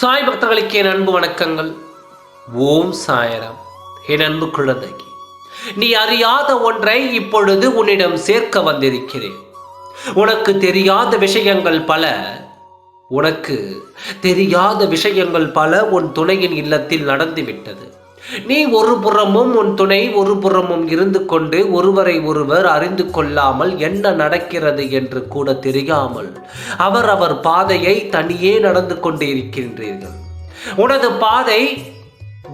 நண்பர்களுக்கு என் அன்பு வணக்கங்கள். ஓம் சாயராம். என் அன்பு குழந்தை நீ அறியாத ஒன்றை இப்பொழுது உன்னிடம் சேர்க்க வந்திருக்கிறேன். உனக்கு தெரியாத விஷயங்கள் பல உனக்கு தெரியாத விஷயங்கள் பல உன் துணையின் இல்லத்தில் நடந்துவிட்டது. நீ ஒரு புறமும் உன் துணை ஒரு புறமும் இருந்து கொண்டு ஒருவரை ஒருவர் அறிந்து கொள்ளாமல் என்ன நடக்கிறது என்று கூட தெரியாமல் அவர் அவர் பாதையை தனியே நடந்து கொண்டு இருக்கின்றீர்கள் உனது பாதை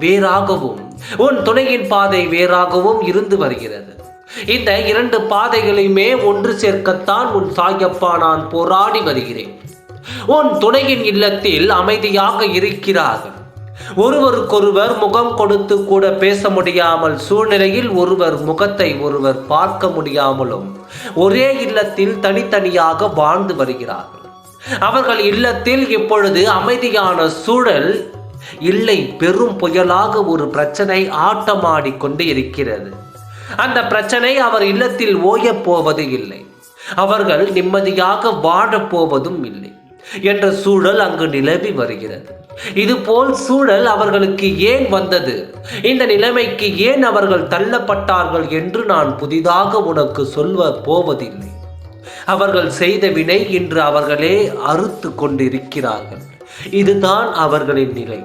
வேறாகவும் உன் துணையின் பாதை வேறாகவும் இருந்து வருகிறது. இந்த இரண்டு பாதைகளையுமே ஒன்று சேர்க்கத்தான் உன் சாயப்பா நான் போராடி வருகிறேன். உன் துணையின் இல்லத்தில் அமைதியாக இருக்கிறார்கள். ஒருவருக்கொருவர் முகம் கொடுத்து கூட பேச முடியாமல் சூழ்நிலையில் ஒருவர் முகத்தை ஒருவர் பார்க்க முடியாமலும் ஒரே இல்லத்தில் தனித்தனியாக வாழ்ந்து வருகிறார்கள். அவர்கள் இல்லத்தில் இப்பொழுது அமைதியான சூழல் இல்லை பெரும் புயலாக ஒரு பிரச்சனை ஆட்டமாடி கொண்டு இருக்கிறது அந்த பிரச்சனை அவர் இல்லத்தில் ஓயப் போவது இல்லை. அவர்கள் நிம்மதியாக வாழப் போவதும் இல்லை. என்ற சூழல் அங்கு நிலவி வருகிறது. இதுபோல் சூழல் அவர்களுக்கு ஏன் வந்தது? இந்த நிலைமைக்கு ஏன் அவர்கள் தள்ளப்பட்டார்கள் என்று நான் புதிதாக உனக்கு சொல்ல போவதில்லை. அவர்கள் செய்த வினை இன்று அவர்களே அறுத்து கொண்டிருக்கிறார்கள். இதுதான் அவர்களின் நிலை.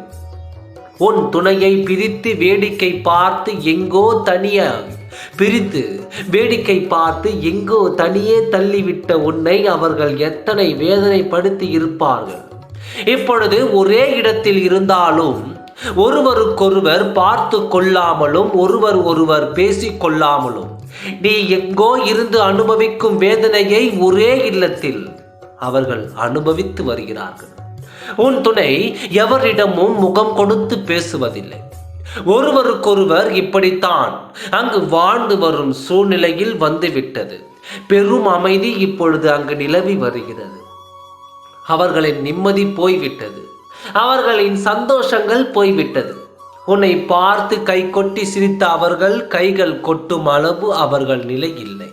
உன் துணையை பிரித்து வேடிக்கை பார்த்து எங்கோ தனியாக பிரித்து வேடிக்கை பார்த்து எங்கோ தனியே தள்ளிவிட்ட உன்னை அவர்கள் எத்தனை வேதனைப்படுத்தி இருப்பார்கள். இப்பொழுது ஒரே இடத்தில் இருந்தாலும் ஒருவருக்கொருவர் பார்த்து கொள்ளாமலும் ஒருவர் ஒருவர் பேசிக் கொள்ளாமலும் நீ எங்கோ இருந்து அனுபவிக்கும் வேதனையை ஒரே இல்லத்தில் அவர்கள் அனுபவித்து வருகிறார்கள். உன் துணை எவரிடமும் முகம் கொடுத்து பேசுவதில்லை. ஒருவருக்கொருவர் இப்படித்தான். அங்கு வாழ்ந்து வரும் சூழ்நிலையில் வந்துவிட்டது. பெரும் அமைதி இப்பொழுது அங்கு நிலவி வருகிறது. அவர்களின் நிம்மதி போய்விட்டது. அவர்களின் சந்தோஷங்கள் போய்விட்டது. உன்னை பார்த்து கை கொட்டி சிரித்த அவர்கள் கைகள் கொட்டும் அளவு அவர்கள் நிலை இல்லை.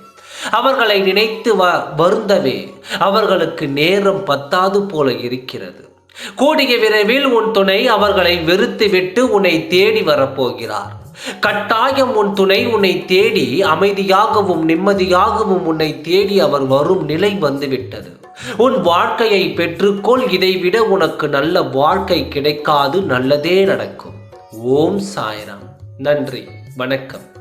அவர்களை நினைத்து வ வருந்தவே அவர்களுக்கு நேரம் பத்தாது போல இருக்கிறது. கூடிய விரைவில் உன் துணை அவர்களை வெறுத்துவிட்டு உன்னை தேடி வரப்போகிறார். கட்டாயம் உன் துணை உன்னை தேடி அமைதியாகவும் நிம்மதியாகவும் உன்னை தேடி அவர் வரும் நிலை வந்துவிட்டது. உன் வாழ்க்கையை பெற்றுக்கொள் இதைவிட உனக்கு நல்ல வாழ்க்கை கிடைக்காது நல்லதே நடக்கும். ஓம் சாயராம். நன்றி. வணக்கம்.